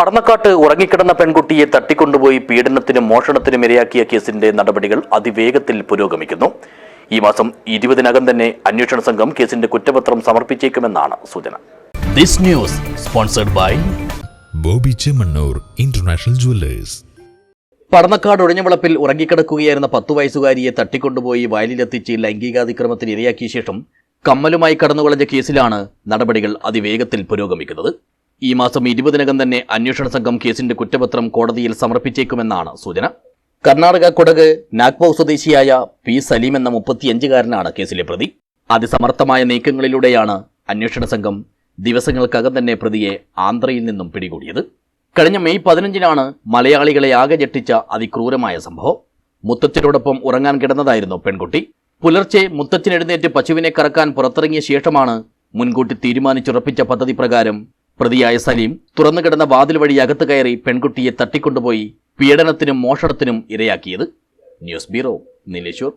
പടന്നക്കാട്ട് ഉറങ്ങിക്കിടന്ന പെൺകുട്ടിയെ തട്ടിക്കൊണ്ടുപോയി പീഡനത്തിനും മോഷണത്തിനും ഇരയാക്കിയ കേസിന്റെ നടപടികൾ അതിവേഗത്തിൽ പുരോഗമിക്കുന്നു. ഈ മാസം ഇരുപതിനകം തന്നെ അന്വേഷണ സംഘം കേസിന്റെ കുറ്റപത്രം സമർപ്പിച്ചേക്കുമെന്നാണ് സൂചന. This news sponsored by Bobby Chemmanur international jewellers. Padannakkad ഒഴിഞ്ഞവളപ്പിൽ ഉറങ്ങിക്കിടക്കുകയായിരുന്ന പത്തു വയസ്സുകാരിയെ തട്ടിക്കൊണ്ടുപോയി വയലിലെത്തിച്ച് ലൈംഗികാതിക്രമത്തിന് ഇരയാക്കിയ ശേഷം കമ്മലുമായി കടന്നുകളഞ്ഞ കേസിലാണ് നടപടികൾ അതിവേഗത്തിൽ പുരോഗമിക്കുന്നത്. ഈ മാസം ഇരുപതിനകം തന്നെ അന്വേഷണ സംഘം കേസിന്റെ കുറ്റപത്രം കോടതിയിൽ സമർപ്പിച്ചേക്കുമെന്നാണ് സൂചന. കർണാടക കൊടക് നാഗ്പൂർ സ്വദേശിയായ പി സലീം എന്ന മുപ്പത്തിയഞ്ചുകാരനാണ് കേസിലെ പ്രതി. അതിസമർത്ഥമായ നീക്കങ്ങളിലൂടെയാണ് അന്വേഷണ സംഘം ദിവസങ്ങൾക്കകം തന്നെ പ്രതിയെ ആന്ധ്രയിൽ നിന്നും പിടികൂടിയത്. കഴിഞ്ഞ മെയ് പതിനഞ്ചിനാണ് മലയാളികളെ ആകെ ഞെട്ടിച്ച അതിക്രൂരമായ സംഭവം. മുത്തച്ഛനോടൊപ്പം ഉറങ്ങാൻ കിടന്നതായിരുന്നു പെൺകുട്ടി. പുലർച്ചെ മുത്തച്ഛൻ എഴുന്നേറ്റ് പശുവിനെ കറക്കാൻ പുറത്തിറങ്ങിയ ശേഷമാണ് മുൻകൂട്ടി തീരുമാനിച്ചുറപ്പിച്ച പദ്ധതി പ്രകാരം പ്രതിയായ സലീം തുറന്നു കിടന്ന വാതിൽ വഴി അകത്ത് കയറി പെൺകുട്ടിയെ തട്ടിക്കൊണ്ടുപോയി പീഡനത്തിനും മോഷണത്തിനും ഇരയാക്കിയത് ന്യൂസ് ബ്യൂറോ നീലേശ്വർ.